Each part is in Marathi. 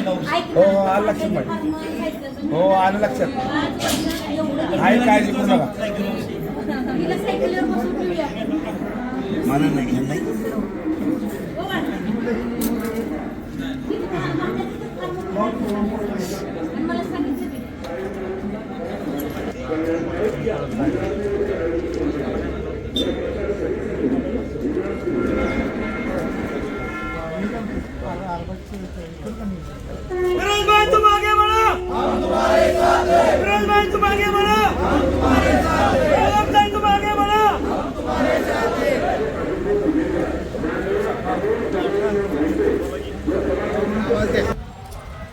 हो हो आलं लक्षात माहिती हो आलं लक्षात आहे काळजी करू नका मला नाही घेऊन नाही फिरोज भाई तुम आगे बढ़ो हम तुम्हारे साथ हैं फिरोज भाई तुम आगे बढ़ो हम तुम्हारे साथ हैं फिरोज भाई तुम आगे बढ़ो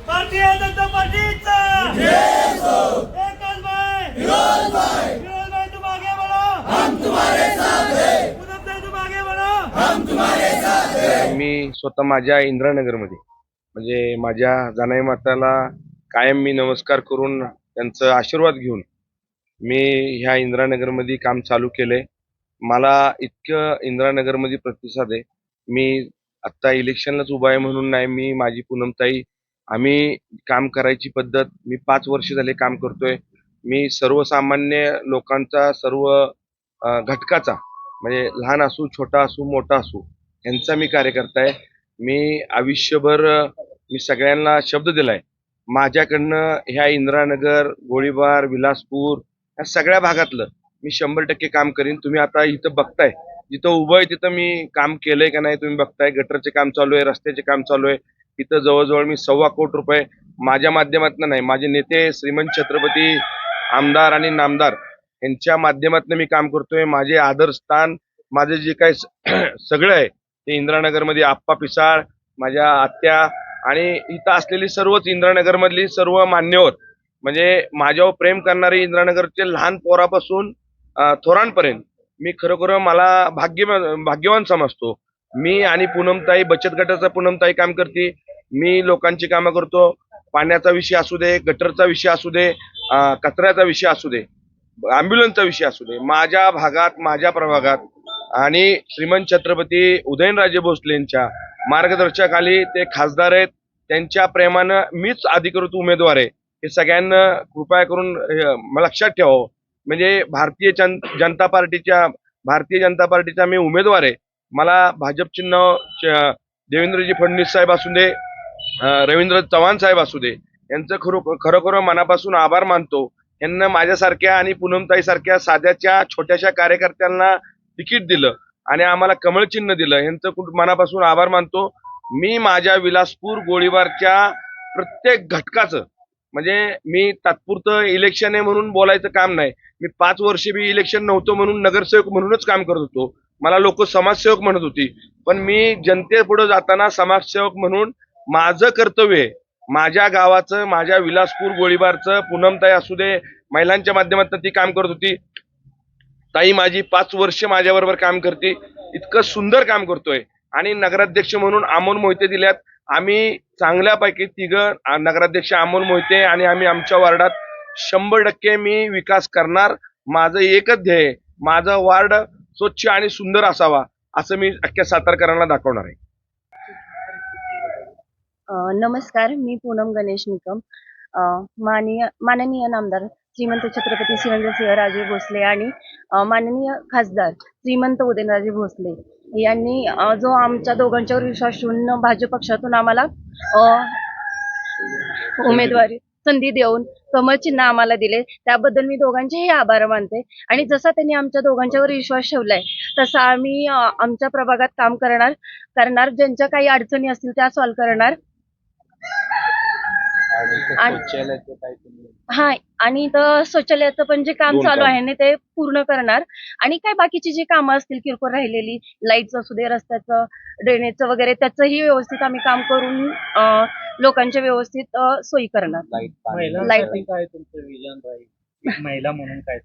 भारतीय जनता पार्टीचा एकच भाई फिरोज भाई फिरोज भाई तुम आगे बढ़ो हम तुम्हारे साथ हैं उद्धव भाई तुम आगे बढ़ो मी स्वतः माझ्या इंद्रानगरमध्ये. म्हणजे माझ्या जानाई माताला कायम मी नमस्कार करून त्यांचं आशीर्वाद घेऊन मी ह्या इंद्रानगरमध्ये काम चालू केलंय. मला इतकं इंद्रानगरमध्ये प्रतिसाद आहे. मी आत्ता इलेक्शनलाच उभा आहे म्हणून नाही मी माझी पूनमताई आम्ही काम करायची पद्धत मी पाच वर्ष झाले काम करतोय. मी सर्वसामान्य लोकांचा सर्व घटकाचा म्हणजे लहान असू छोटा असू मोठा असू यांचा मी कार्यकर्ता आहे मी आयुष्यभर मी सगळ्यांना शब्द दिलाय. माझ्याकडनं ह्या इंदिरानगर गोळीबार विलासपूर या सगळ्या भागातलं मी शंभर टक्के काम करीन. तुम्ही आता इथं बघताय. जिथं उभं आहे तिथं मी काम केलंय का नाही तुम्ही बघताय. गटरचे काम चालू आहे रस्त्याचे काम चालू आहे. इथं जवळजवळ मी सव्वा कोटी रुपये माझ्या माध्यमातून नाही माझे नेते श्रीमंत छत्रपती आमदार आणि नामदार यांच्या माध्यमातून मी काम करतोय. माझे आदरस्थान माझे जे काही स- सगळं आहे ते इंद्रानगरमध्ये आप्पा पिसाळ माझ्या आत्या आणि इथं असलेली सर्वच इंद्रानगरमधली सर्व मान्यवर म्हणजे माझ्यावर प्रेम करणारे इंद्रानगरचे लहान पोरापासून थोरांपर्यंत मी खरोखर मला भाग्य भाग्यवान समजतो. मी आणि पूनमताई बचत गटाचा पूनमताई काम करते. मी लोकांची कामं करतो. पाण्याचा विषय असू दे गटरचा विषय असू दे कचऱ्याचा विषय असू दे ॲम्ब्युलन्सचा विषय असू दे माझ्या भागात माझ्या प्रभागात आणि श्रीमंत छत्रपती उदयनराजे भोसलेंच्या मार्गदर्शकाखाली ते खासदार आहेत. त्यांच्या प्रेमानं मीच अधिकृत उमेदवार आहे. हे सगळ्यांना कृपया करून लक्षात ठेवावं. म्हणजे भारतीय जन जनता पार्टीच्या भारतीय जनता पार्टीचा मी उमेदवार आहे. मला भाजप चिन्ह च- देवेंद्रजी फडणवीस साहेब असू दे रवींद्र चव्हाण साहेब असू दे यांचं खरो खरोखर मनापासून आभार मानतो. यांना माझ्यासारख्या आणि पूनमताईसारख्या साध्याच्या छोट्याशा कार्यकर्त्यांना तिकीट दिलं आणि आम्हाला कमळ चिन्ह दिलं. यांचं खूप मनापासून आभार मानतो. मी माझ्या विलासपूर गोळीबारच्या प्रत्येक घटकाचं म्हणजे मी तात्पुरतं इलेक्शन आहे म्हणून बोलायचं काम नाही. मी पाच वर्ष मी इलेक्शन नव्हतं म्हणून नगरसेवक म्हणूनच काम करत होतो. मला लोक समाजसेवक म्हणत होती. पण मी जनतेपुढे जाताना समाजसेवक म्हणून माझं कर्तव्य आहे. माझ्या गावाचं माझ्या विलासपूर गोळीबारचं पूनमताई असू दे महिलांच्या माध्यमातून ती काम करत होती. ताई माझी पाच वर्ष माझ्याबरोबर काम करते इतकं सुंदर काम करतोय. आणि नगराध्यक्ष म्हणून अमोल मोहिते दिल्यात. आम्ही चांगल्यापैकी तिघं नगराध्यक्ष अमोल मोहिते आणि आम्ही आमच्या वार्डात शंभर टक्के मी विकास करणार. माझं एकच ध्येय आहे. माझं वार्ड स्वच्छ आणि सुंदर असावा असं मी अख्ख्या सातारकरांना दाखवणार आहे. नमस्कार मी पूनम गणेश निकम. माननीय माननीय नामदार श्रीमंत छत्रपती शिवेंद्रसिंहराजे भोसले आणि माननीय खासदार श्रीमंत उदयनराजे भोसले यांनी जो आमच्या दोघांच्यावर विश्वास ठेवून भाजप पक्षातून आम्हाला उमेदवारी संधी देऊन कमळ चिन्ह आम्हाला दिले. त्याबद्दल मी दोघांचेही आभार मानते. आणि जसा त्यांनी आमच्या दोघांच्यावर विश्वास ठेवलाय तसा आम्ही आमच्या प्रभागात काम करणार करणार. ज्यांच्या काही अडचणी असतील त्या सॉल्व्ह करणार. आणि- हा आणि इथं शौचालयाचं पण जे काम दोन चालू काम. आहे ना ते पूर्ण करणार. आणि काय बाकीची जी कामं असतील किरकोळ राहिलेली लाईटचं असू दे रस्त्याचं ड्रेनेजचं वगैरे त्याचंही व्यवस्थित आम्ही काम करून अं, लोकांच्या व्यवस्थित अं, सोयी करणार. महिलांसाठी काय तुमचं विजन राहील? एक महिला म्हणून काय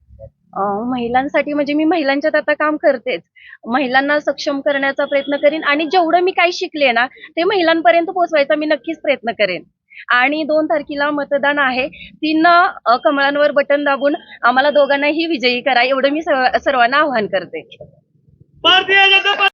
अं, महिलांसाठी म्हणजे मी महिलांच्यात आता काम करतेच. महिलांना सक्षम करण्याचा प्रयत्न करेन आणि जेवढं मी काही शिकले ना ते महिलांपर्यंत पोहोचवायचा मी नक्कीच प्रयत्न करेन. आणि दोन तारखेला मतदान आहे. तीन कमळांवर बटन दाबून आम्हाला दोघांनाही विजयी करा. एवढं मी सर्वांना आवाहन करते. भारतीय जनता